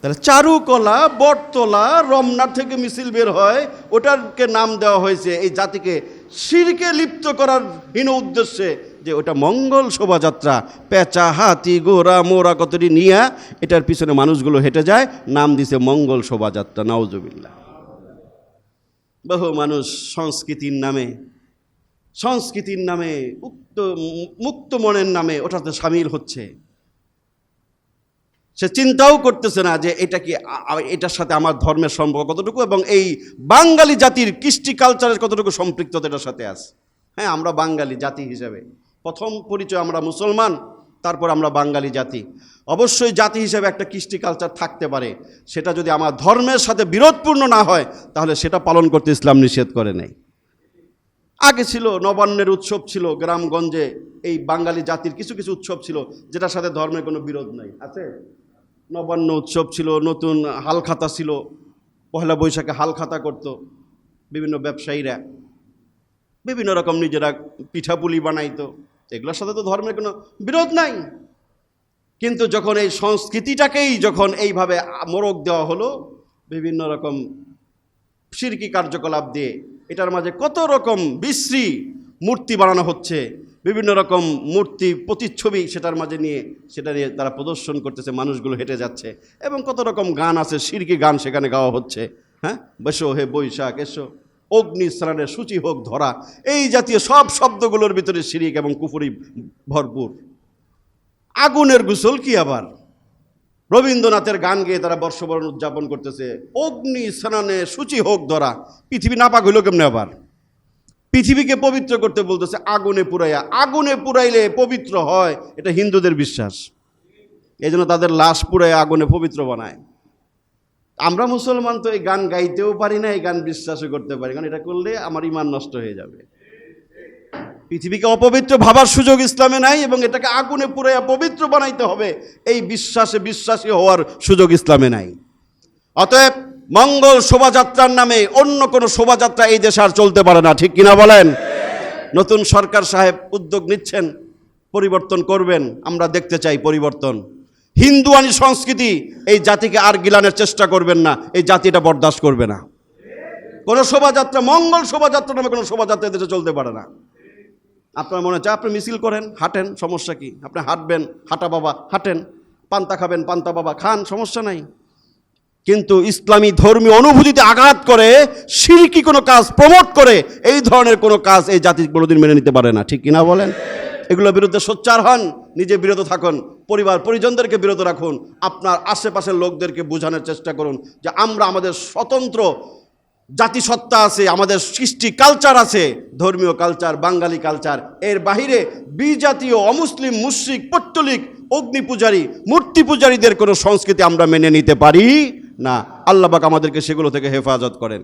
তাহলে চারুকলা, বটতলা রমনার থেকে মিছিল বের হয় ওটাকে নাম দেওয়া হয়েছে। এই জাতিকে শিরকে লিপ্ত করার হীন উদ্দেশ্যে যে ওটা মঙ্গল শোভাযাত্রা। পেঁচা, হাতি গোড়া মোড়া কতটি নিয়া, এটার পিছনে মানুষগুলো হেঁটে যায়, নাম দিছে মঙ্গল শোভাযাত্রা নওজবিল্লা বহু মানুষ সংস্কৃতির নামে সংস্কৃতির নামে, উক্ত মুক্ত মনের নামে ওটাতে সামিল হচ্ছে। সে চিন্তাও করতেছে না যে এটা কি এটার সাথে আমার ধর্মের সম্পর্ক কতটুকু এবং এই বাঙালি জাতির কৃষ্টি কালচারের কতটুকু সম্পৃক্ততা এটার সাথে আছে? হ্যাঁ আমরা বাঙালি জাতি হিসেবে। প্রথম পরিচয় আমরা মুসলমান, তারপর আমরা বাঙালি জাতি। অবশ্যই জাতি হিসেবে একটা কৃষ্টি কালচার থাকতে পারে। সেটা যদি আমার ধর্মের সাথে বিরোধপূর্ণ না হয়, তাহলে সেটা পালন করতে ইসলাম নিষেধ করে নেই। আগে ছিল, নবান্নের উৎসব ছিল গ্রামগঞ্জে, এই বাঙালি জাতির কিছু কিছু উৎসব ছিল, যেটার সাথে ধর্মের কোনো বিরোধ নাই। আছে? নবান্ন উৎসব ছিল, নতুন হালখাতা ছিল। পহেলা বৈশাখে হালখাতা করত বিভিন্ন ব্যবসায়ীরা। বিভিন্ন রকম নিজেরা পিঠাপুলি বানাইতো। এগুলোর সাথে তো ধর্মের কোনো বিরোধ নাই। কিন্তু যখন এই সংস্কৃতিটাকেই যখন এইভাবে মোড়ক দেওয়া হলো, বিভিন্ন রকম সিরকি কার্যকলাপ দিয়ে, এটার মাঝে কত রকম বিশ্রী মূর্তি বানানো হচ্ছে বিভিন্ন রকম মূর্তি, প্রতিচ্ছবি সেটার মাঝে নিয়ে, সেটা নিয়ে তারা প্রদর্শন করতেছে, মানুষগুলো হেঁটে যাচ্ছে। এবং কত রকম গান আছে, সিরকি গান সেখানে গাওয়া হচ্ছে। হ্যাঁ? বেশো হে বৈশাখ, এসো। অগ্নি স্নানের সূচি হোক ধরা। এই জাতীয় সব শব্দগুলোর ভিতরে সিরিক এবং কুফুরি ভরপুর। আগুনের গুসল কি আবার? রবীন্দ্রনাথের গান গেয়ে তারা বর্ষবরণ উদযাপন করতেছে। অগ্নি স্নানে সূচি হোক ধরা। পৃথিবী নাপাক হইল কেমনে আবার? পৃথিবীকে পবিত্র করতে বলতেছে, আগুনে পুরাইয়া। আগুনে পুরাইলে পবিত্র হয়, এটা হিন্দুদের বিশ্বাস। এই জন্য তাদের লাশ পুরাই আগুনে পবিত্র বানায়। আমরা মুসলমান তো এই গান গাইতেও পারি না, এই গান বিশ্বাসও করতে পারি কারণ এটা করলে আমার ইমান নষ্ট হয়ে যাবে। পৃথিবীকে অপবিত্র ভাবার সুযোগ ইসলামে নাই এবং এটাকে আগুনে পুরাইয়া পবিত্র বানাইতে হবে। এই বিশ্বাসে বিশ্বাসী হওয়ার সুযোগ ইসলামে নাই। অতএব মঙ্গল শোভাযাত্রার নামে অন্য কোনো শোভাযাত্রা এই দেশে আর চলতে পারে না, ঠিক কিনা বলেন? নতুন সরকার সাহেব উদ্যোগ নিচ্ছেন, পরিবর্তন করবেন, আমরা দেখতে চাই পরিবর্তন। হিন্দুয়ানি সংস্কৃতি এই জাতিকে আর গিলানের চেষ্টা করবেন না, এই জাতিটা বরদাস্ত করবে না। কোনো শোভাযাত্রা, মঙ্গল শোভাযাত্রা নামে কোনো শোভাযাত্রা এদেশে চলতে পারে না। আপনার মনে হচ্ছে, আপনি মিছিল করেন, হাঁটেন, সমস্যা কি? আপনি হাঁটবেন, হাঁটা বাবা, হাঁটেন, পান্তা খাবেন, পান্তা বাবা, খান, সমস্যা নাই। কিন্তু ইসলামী ধর্মীয় অনুভূতিতে আঘাত করে, সিরকি কোনো কাজ প্রমোট করে, এই ধরনের কোনো কাজ এই জাতি কোনোদিন মেনে নিতে পারে না। ঠিক কিনা বলেন? এগুলোর বিরুদ্ধে সোচ্চার হন, নিজে বিরত থাকুন, পরিবার পরিজনদেরকে বিরত রাখুন, আপনার আশেপাশের লোকদেরকে বোঝানোর চেষ্টা করুন যে আমরা আমাদের স্বতন্ত্র জাতিসত্তা আছে, আমাদের সৃষ্টি কালচার আছে, ধর্মীয় কালচার বাঙালি কালচার এর বাহিরে বিজাতীয় অমুসলিম, মুশ্রিক পট্টলিক অগ্নি পূজারী, মূর্তি পূজারীদের কোনো সংস্কৃতি আমরা মেনে নিতে পারি? না আল্লাহবাক আমাদেরকে সেগুলো থেকে হেফাজত করেন।